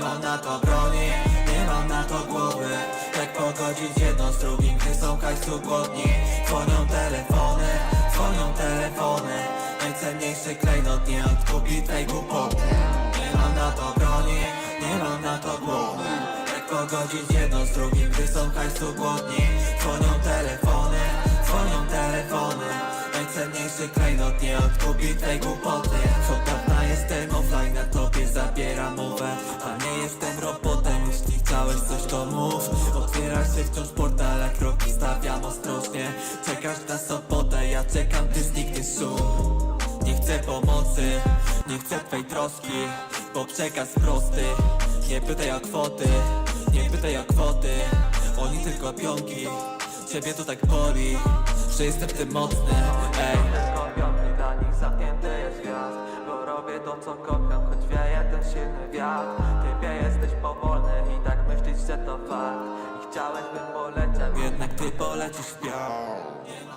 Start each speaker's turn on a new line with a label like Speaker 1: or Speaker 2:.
Speaker 1: mam na to broni, nie mam na to głowy. Jak pogodzić jedno z drugim, gdy są hajsu głodni. Dzwonią telefony, dzwonią telefony. Najcenniejszy klejnot nie odkupi tej głupoty. Nie mam na to broni, nie mam na to głowy. Jak pogodzić jedno z drugim, gdy są hajsu głodni. Dzwonią telefony, dzwonią telefony. Najcenniejszy klejnot nie odkupi tej głupoty to mów Otwierasz się wciąż portal, jak kroki stawiam ostrożnie. Czekasz na sobotę, ja czekam, ty znikniesz szum. Nie chcę pomocy, nie chcę twej troski Bo przekaz prosty, nie pytaj o kwoty Nie pytaj o kwoty, oni tylko pionki Ciebie to tak boli, że jestem tym mocny Ej. Dla nich zamknięty jest świat Bo robię to co kocham, choć wieje chciałeś bym poleciał, jednak ty polecisz w piach